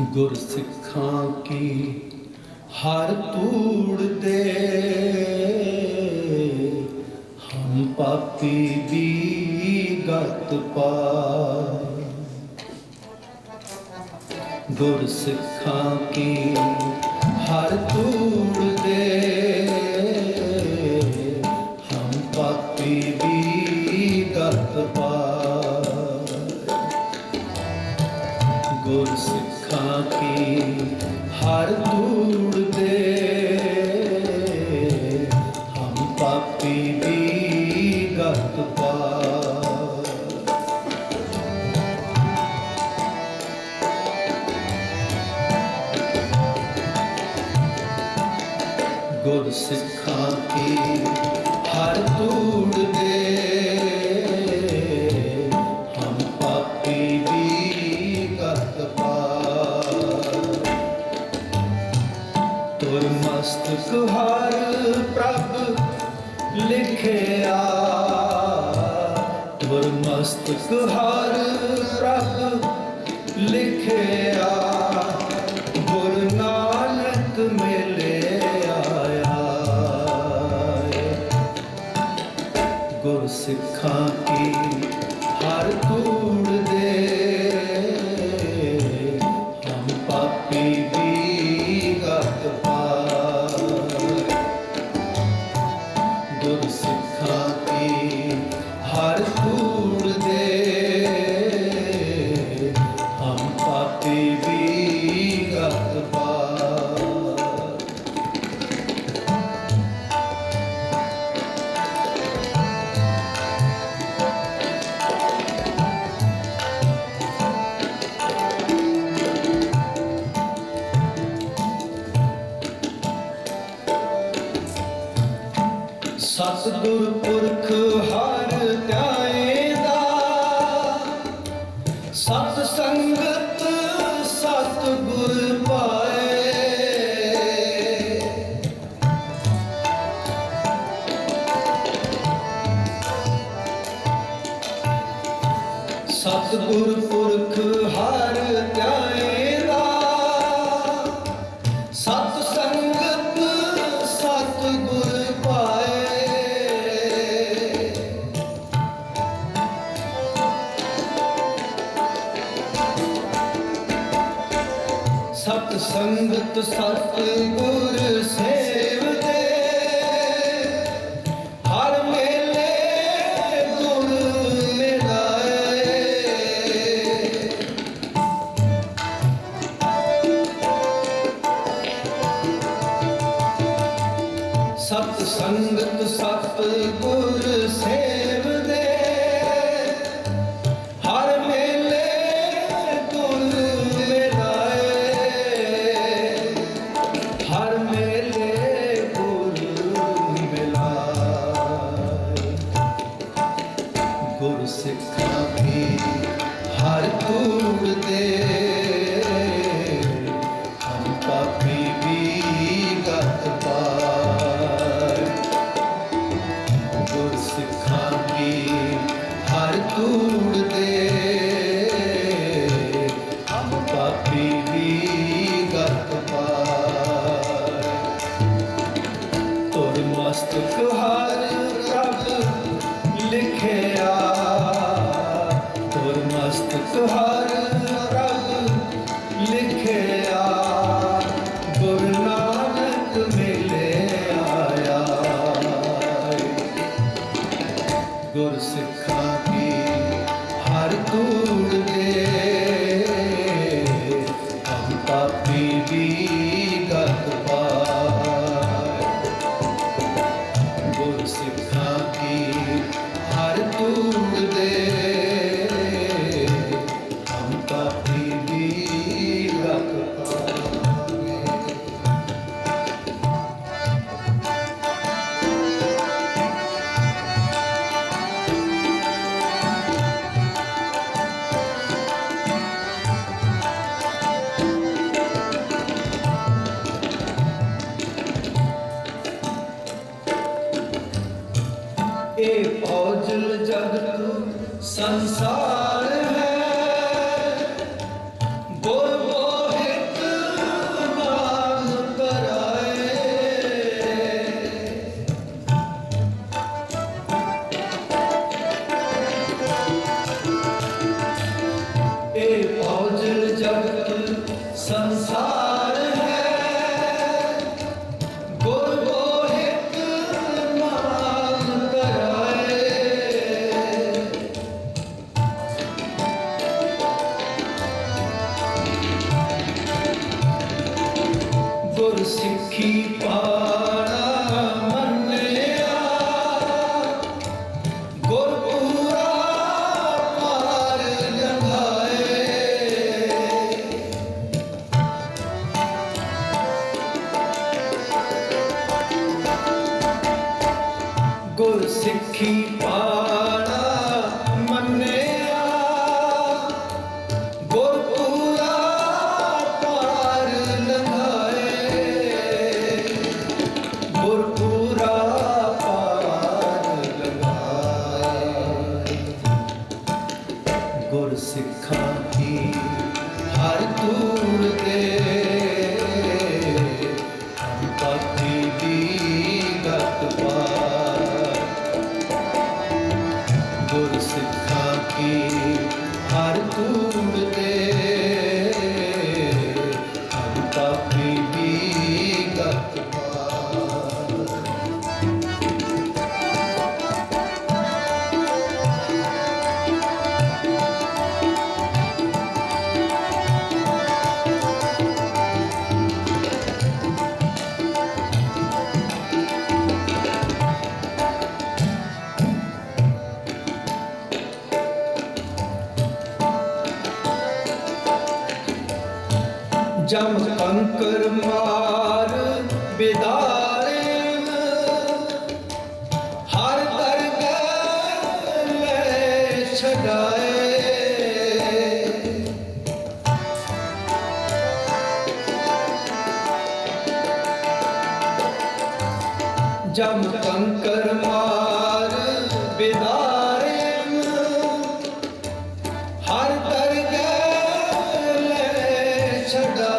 ਗੁਰ ਸਿੱਖਾਂ ਕੀ ਹਰ ਤੂੜ ਦੇ ਹਮ ਪਾਪੀ ਦੀ ਗਤ ਪਾ ਗੁਰ ਸਿੱਖਾਂ ਕੀ ਹਰ ਤੂੜ ਪਾਪੀ ਦੀ ਗਤ ਪਾ ਗੁਰ ਸਿੱਖਾਂ ਕੀ ਹਰ ਧੂੜ ਦੇ। ਹਮ ਪਾਪੀ ਦੀ ਗਤ ਪਾ ਤੁਰ ਮਸਤਕ ਹਰ ਪ੍ਰਭ ਲਿਖਿਆ ਤੁਰ ਮਸਤਕ ਹਰ ਪ੍ਰਭ ਲਿਖਿਆ। ਗੁਰ ਨਾਨਕ ਮਿਲੇ ਆਇਆ। ਗੁਰ ਸਿੱਖਾਂ ਸਤਿਗੁਰ ਪੁਰਖ ਹਰ ਧਿਆਏ ਦਾ ਸਤ ਸੰਗਤ ਸਤਿਗੁਰ ਪਾਏ। ਸਤਿਗੁਰ ਸੰਗਤ ਸਤਿਗੁਰ ਸੇਵਦੇ ਇਹ ਪੌਜਲ ਜਗਤ ਸੰਸਾਰ ਹੈ। ਸਿੱਖੀ ਪਾਣਾ ਮੰਨਿਆ। ਗੁਰਪੂਰਾ ਪਾਰ ਲੰਘਾਏ ਸਿੱਖੀ ਪਾਣਾ ਗੁਰ ਸਿੱਖਾਂ ਕੀ ਹਰ ਤੂਰ ਦੇ ਜਮ ਕੰਕਰ ਮਾਰ, ਬਿਦਾਰੇ ਹਰ ਦਰਗਹਿ ਲੈ ਛਡਾਏ। ਜਮ ਕੰਕਰ ਮਾਰ, ਬਿਦਾਰੇ ਹਰ ਦਰਗਹਿ ਲੈ ਛਡਾਏ।